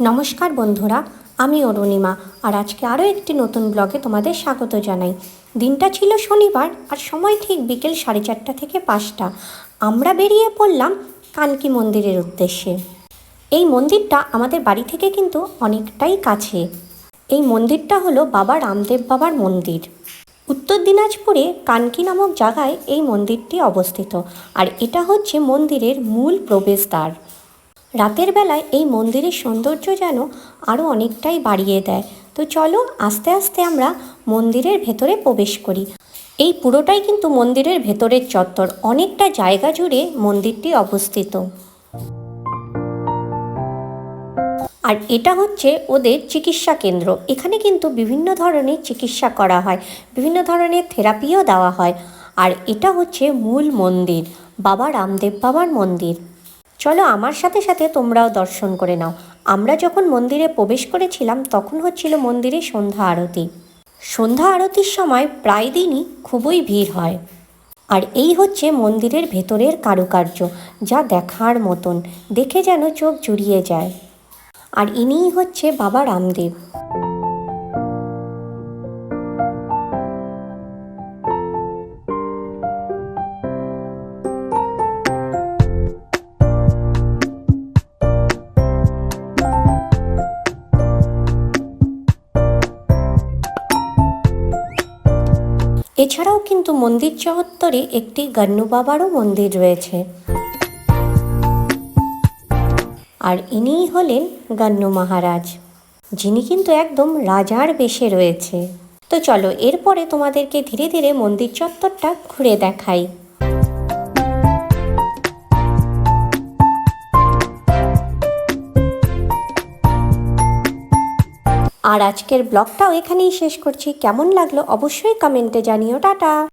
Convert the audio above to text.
নমস্কার বন্ধুরা, আমি অরুণিমা আর আজকে আরও একটি নতুন ব্লগে তোমাদের স্বাগত জানাই। দিনটা ছিল শনিবার আর সময় ঠিক বিকেল সাড়ে চারটা থেকে পাঁচটা। আমরা বেরিয়ে পড়লাম কানকি মন্দিরের উদ্দেশ্যে। এই মন্দিরটা আমাদের বাড়ি থেকে কিন্তু অনেকটাই কাছে। এই মন্দিরটা হলো বাবা রামদেব বাবার মন্দির। উত্তর দিনাজপুরে কানকি নামক জায়গায় এই মন্দিরটি অবস্থিত। আর এটা হচ্ছে মন্দিরের মূল প্রবেশদ্বার। রাতের বেলায় এই মন্দিরের সৌন্দর্য যেন আরও অনেকটাই বাড়িয়ে দেয়। তো চলো আস্তে আস্তে আমরা মন্দিরের ভেতরে প্রবেশ করি। এই পুরোটাই কিন্তু মন্দিরের ভেতরের চত্বর। অনেকটা জায়গা জুড়ে মন্দিরটি অবস্থিত। আর এটা হচ্ছে ওদের চিকিৎসা কেন্দ্র। এখানে কিন্তু বিভিন্ন ধরনের চিকিৎসা করা হয়। বিভিন্ন ধরনের থেরাপিও দেওয়া হয়। আর এটা হচ্ছে মূল মন্দির। বাবা রামদেব বাবার মন্দির। চলো আমার সাথে সাথে তোমরাও দর্শন করে নাও। আমরা যখন মন্দিরে প্রবেশ করেছিলাম, তখন হচ্ছিল মন্দিরে সন্ধ্যা আরতি। সন্ধ্যা আরতির সময় প্রায় দিনই খুবই ভিড় হয়। আর এই হচ্ছে মন্দিরের ভেতরের কারুকার্য, যা দেখার মতন। দেখে যেন চোখ জুড়িয়ে যায়। আর ইনিই হচ্ছে বাবা রামদেব। এছাড়াও কিন্তু মন্দির চত্বরে একটি গান্নু বাবারও মন্দির রয়েছে। আর ইনিই হলেন গান্নু মহারাজ, যিনি কিন্তু একদম রাজার বেশে রয়েছে। তো চলো, এরপরে তোমাদেরকে ধীরে ধীরে মন্দির চত্বরটা ঘুরে দেখাই। আর আজকের ব্লগটাও এখানেই শেষ করছি। কেমন লাগল অবশ্যই কমেন্টে জানিও। টাটা।